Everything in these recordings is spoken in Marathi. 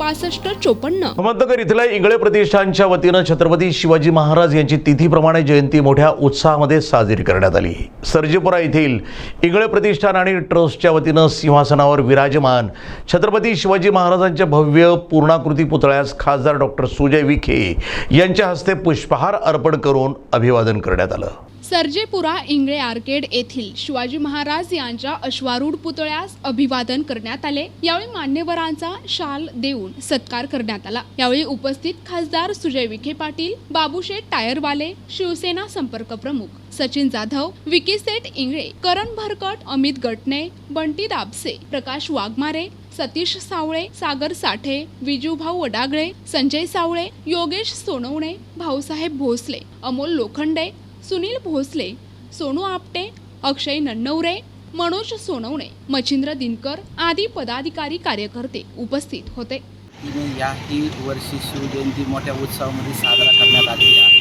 पासष्ट चोपन्न. अहमदनगर इथल्या इंगळे प्रतिष्ठानच्या वतीनं छत्रपती शिवाजी महाराज यांची तिथीप्रमाणे जयंती मोठ्या उत्साहामध्ये साजरी करण्यात आली. सर्जेपुरा येथील इंगळे प्रतिष्ठान आणि ट्रस्टच्या वतीनं सिंहासनावर विराजमान छत्रपती शिवाजी महाराजांच्या भव्य पूर्णाकृती पुतळ्यास खासदार डॉक्टर सुजय विखे यांच्या हस्ते पुष्पहार अर्पण करून अभिवादन करण्यात आलं. सर्जेपुरा इंगळे आर्केड येथील शिवाजी महाराज यांच्या अश्वारूढ पुतळ्यास अभिवादन करण्यात आले. यावेळी मान्यवरांचा शाल देऊन सत्कार करण्यात आला. यावेळी उपस्थित खासदार सुजय विखे पाटील बाबूशेठ टायरवाले शिवसेना संपर्क प्रमुख सचिन जाधव विकी सेठ इंगळे करण भरकट अमित गटणे बंटी दाबसे प्रकाश वाघमारे सतीश सावळे सागर साठे विजूभाऊ वडागळे संजय सावळे योगेश सोनवणे भाऊसाहेब भोसले अमोल लोखंडे सुनील भोसले सोनू आपटे अक्षय नन्नवरे मनोज सोनवणे मच्छिंद्र दिनकर आदी पदाधिकारी कार्यकर्ते उपस्थित होते. या याही वर्षी शिवजयंती मोठ्या उत्सवामध्ये साजरा करण्यात आलेली आहे.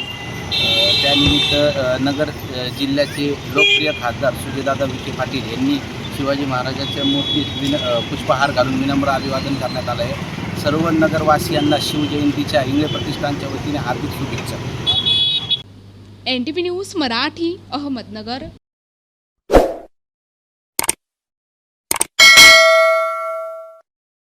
त्यानिमित्त नगर जिल्ह्याचे लोकप्रिय खासदार सुजयदादा विखे पाटील यांनी शिवाजी महाराजांच्या मूर्तीत विन पुष्पहार घालून विनम्र अभिवादन करण्यात आलं आहे सर्व नगरवासियांना शिवजयंतीच्या इंगळे प्रतिष्ठानच्या वतीने हार्दिक शुभेच्छा. N T V news Marathi Ahmednagar.